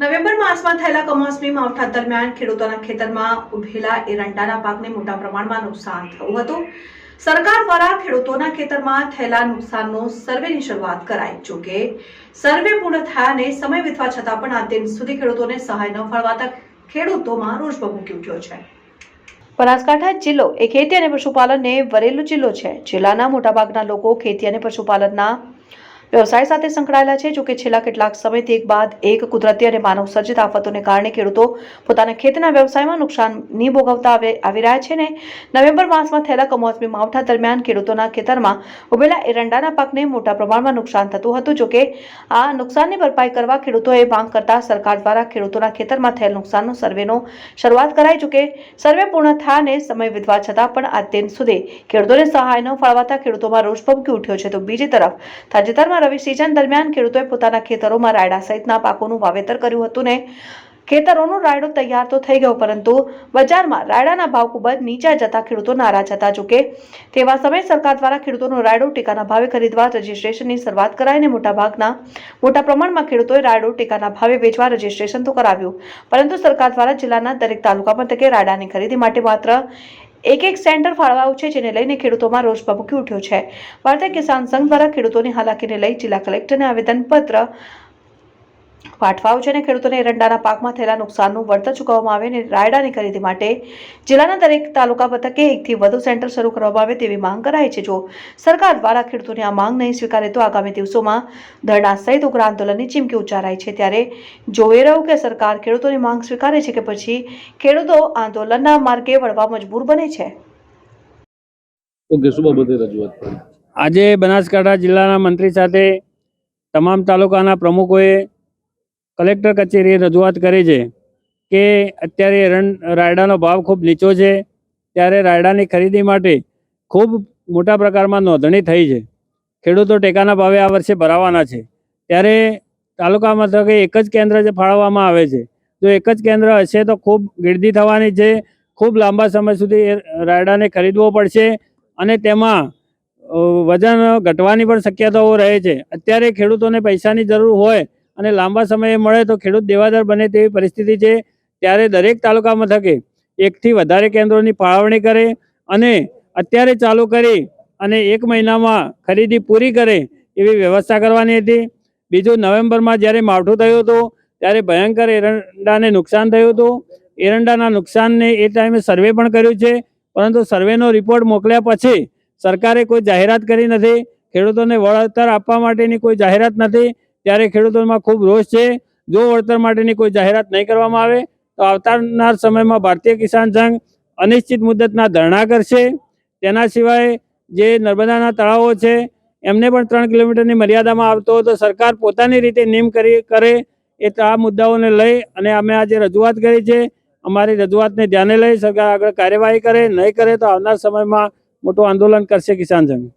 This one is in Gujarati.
નવેમ્બર માસમાં થયેલા કમોસમી માવઠા દરમિયાન ખેડૂતોના ખેતરમાં ઉભેલા એરંડાના પાકને મોટા પ્રમાણમાં નુકસાન થયું હતું. સરકાર દ્વારા ખેડૂતોના ખેતરમાં થયેલા નુકસાનનો સર્વેની શરૂઆત કરાઈ. જોકે સર્વે પૂર્ણ થયાને સમય વીતવા છતાં પણ આ દિન સુધી ખેડૂતોને સહાય ન ફળવાતા ખેડૂતોમાં રોષ મૂકી ઉઠ્યો છે. બનાસકાંઠા જિલ્લો એ ખેતી અને પશુપાલનને વરેલો જિલ્લો છે. જિલ્લાના મોટાભાગના લોકો ખેતી અને પશુપાલનના વ્યવસાય સાથે સંકળાયેલા છે, જોકે છેલ્લા કેટલાક સમયથી એક બાદ એક કુદરતી અને માનવ સર્જિત આફતોને કારણે ખેડૂતો પોતાના ખેતીના વ્યવસાયમાં નુકસાનની ભોગવતા આવી રહ્યા છે ને નવેમ્બર માસમાં થયેલા કમોસમી માવઠા દરમિયાન ખેડૂતોના ખેતરમાં ઉભેલા એરંડાના પાકને મોટા પ્રમાણમાં નુકસાન થતું હતું, જોકે આ નુકસાનની ભરપાઈ કરવા ખેડૂતોએ માંગ કરતા સરકાર દ્વારા ખેડૂતોના ખેતરમાં થયેલ નુકસાનનો સર્વેનો શરૂઆત કરાઈ, જોકે સર્વે પૂર્ણ થયાને સમય વિધવા છતાં પણ દિન સુધી ખેડૂતોને સહાય ન ફાળવાતા ખેડૂતોમાં રોષ ભભૂકી ઉઠ્યો છે. તો બીજી તરફ તાજેતરમાં રવિ સિઝન દરમિયાન ખેડૂતોએ પોતાના ખેતરોમાં રાયડા સહિતના પાકોનું વાવેતર કર્યું હતું ને ખેતરોનો રાયડો તૈયાર તો થઈ ગયો, પરંતુ બજારમાં રાયડાના ભાવ ખૂબ જ નીચા જતા ખેડૂતો નારાજ હતા. જોકે તેવા સમયે સરકાર દ્વારા ખેડૂતોનો રાયડો ટેકાના ભાવે ખરીદવા રજીસ્ટ્રેશનની શરૂઆત કરાઈને મોટાભાગના, મોટા પ્રમાણમાં ખેડૂતોએ રાયડો ટેકાના ભાવે વેચવા રજીસ્ટ્રેશન તો કરાવ્યું. પરંતુ સરકાર દ્વારા જિલ્લાના દરેક તાલુકા મથકે રાયડાની ખરીદી માટે માત્ર એક એક સેન્ટર ફાળવાયું છે, જેને લઈને ખેડૂતોમાં રોષ ભભૂકી ઉઠ્યો છે. ભારતીય કિસાન સંઘ દ્વારા ખેડૂતોની હાલાકીને લઈ જિલ્લા કલેક્ટરને આવેદનપત્ર પાઠવાયું છે અને ખેડૂતોને એરંડાના પાકમાં થયેલા નુકસાનનું વળતર ચૂકવવામાં આવે અને રાયડાની ખરીદી માટે જિલ્લાના દરેક તાલુકા મથકે એકથી વધુ સેન્ટર શરૂ કરવામાં આવે તેવી માંગ કરાઈ છે. જો સરકાર દ્વારા ખેડૂતોની આ માંગ નહીં સ્વીકારે તો આગામી દિવસોમાં ધરણા સહિત ઉગ્ર આંદોલનની ચીમકી ઉચ્ચારાઈ છે. ત્યારે જોઈ રહ્યું કે સરકાર ખેડૂતોની માંગ સ્વીકારે છે કે પછી ખેડૂતો આંદોલનના માર્ગે વળવા મજબૂર બને છે. ઓકે શું બાબતે રજૂઆત આજે બનાસકાંઠા જિલ્લાના મંત્રી સાથે તમામ તાલુકાના પ્રમુખોએ કલેક્ટર કચેરીએ રજૂઆત કરી છે કે અત્યારે રણ રાયડાનો ભાવ ખૂબ નીચો છે, ત્યારે રાયડાની ખરીદી માટે ખૂબ મોટા પ્રકારમાં નોંધણી થઈ છે. ખેડૂતો ટેકાના ભાવે આ વર્ષે ભરાવાના છે. ત્યારે તાલુકા મથકે એક જ કેન્દ્ર જે ફાળવવામાં આવે છે. જો એક જ કેન્દ્ર હશે તો ખૂબ ગીર્દી થવાની છે, ખૂબ લાંબા સમય સુધી એ રાયડાને ખરીદવો પડશે અને તેમાં વજન ઘટવાની પણ શક્યતાઓ રહે છે. અત્યારે ખેડૂતોને પૈસાની જરૂર હોય અને લાંબા સમયે મળે તો ખેડૂત દેવાદાર બને તેવી પરિસ્થિતિ છે, ત્યારે દરેક તાલુકા મથકે એકથી વધારે કેન્દ્રોની ફાળવણી કરે અને અત્યારે ચાલુ કરી અને એક મહિનામાં ખરીદી પૂરી કરે એવી વ્યવસ્થા કરવાની હતી. બીજું, નવેમ્બરમાં જ્યારે માવઠું થયું હતું, ત્યારે ભયંકર એરંડાને નુકસાન થયું હતું. એરંડાના નુકસાનને એ ટાઈમે સર્વે પણ કર્યું છે, પરંતુ સર્વેનો રિપોર્ટ મોકલ્યા પછી સરકારે કોઈ જાહેરાત કરી નથી. ખેડૂતોને વળતર આપવા માટેની કોઈ જાહેરાત નથી. ત્યારે ખેડૂતોમાં ખૂબ રોષ છે. જો વળતર માટેની કોઈ જાહેરાત નહીં કરવામાં આવે, તો આવતાના સમયમાં ભારતીય કિસાન સંઘ અનિશ્ચિત મુદ્દતના ધરણા કરશે. તેના સિવાય જે નર્મદાના તળાવો છે, એમને પણ ત્રણ કિલોમીટરની મર્યાદામાં આવતો તો સરકાર પોતાની રીતે નિયમ કરી કરે એ આ મુદ્દાઓને લઈ અને અમે આજે રજૂઆત કરી છે. અમારી રજૂઆતને ધ્યાને લઈ સરકાર આગળ કાર્યવાહી કરે, નહીં કરે તો આવનાર સમયમાં મોટું આંદોલન કરશે કિસાન સંઘ.